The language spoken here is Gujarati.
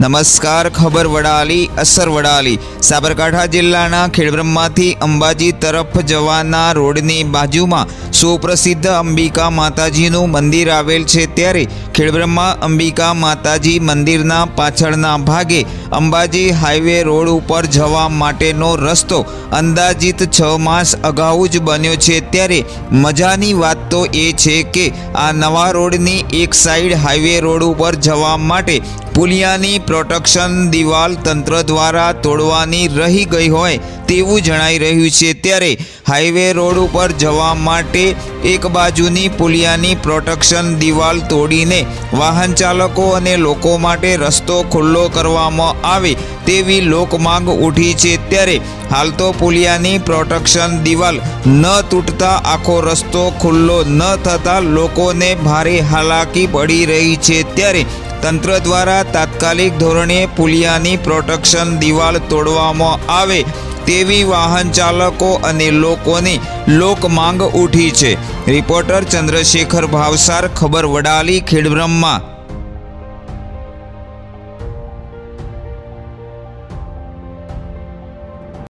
નમસ્કાર, ખબર વડાલી, અસર વડાલી. સાબરકાંઠા જિલ્લાના ખેડબ્રહ્માથી અંબાજી તરફ જવાના રોડની બાજુમાં સુપ્રસિદ્ધ અંબિકા માતાજીનું મંદિર આવેલ છે. ત્યારે ખેડબ્રહ્મા અંબિકા માતાજી મંદિરના પાછળના ભાગે અંબાજી હાઈવે રોડ ઉપર જવા માટેનો રસ્તો અંદાજિત છ માસ અગાઉ જ બન્યો છે. ત્યારે મજાની વાત તો એ છે કે આ નવા રોડની એક સાઈડ હાઈવે રોડ ઉપર જવા માટે પુલિયાની પ્રોટેક્શન દિવાલ તંત્ર દ્વારા તોડવાની રહી ગઈ હોય તેવું જણાઈ રહ્યું છે. ત્યારે હાઈવે રોડ ઉપર જવા માટે એક બાજુની પુલિયાની પ્રોટેક્શન દિવાલ તોડીને વાહન ચાલકો અને લોકો માટે રસ્તો ખુલ્લો કરવામાં આવે તેવી લોકમાંગ ઉઠી છે ત્યારે હાલ તો પુલિયાની પ્રોટેક્શન દિવાલ ન તૂટતા આખો રસ્તો ખુલ્લો ન થતાં લોકોને ભારે હાલાકી પડી રહી છે ત્યારે તંત્ર દ્વારા તાત્કાલિક ધોરણે પુલિયાની પ્રોટેક્શન દિવાલ તોડવામાં આવે તેવી વાહન ચાલકો અને લોકોની લોકમાંગ ઉઠી છે. રિપોર્ટર ચંદ્રશેખર ભાવસાર, ખબર વડાલી, ખેડબ્રહ્મા.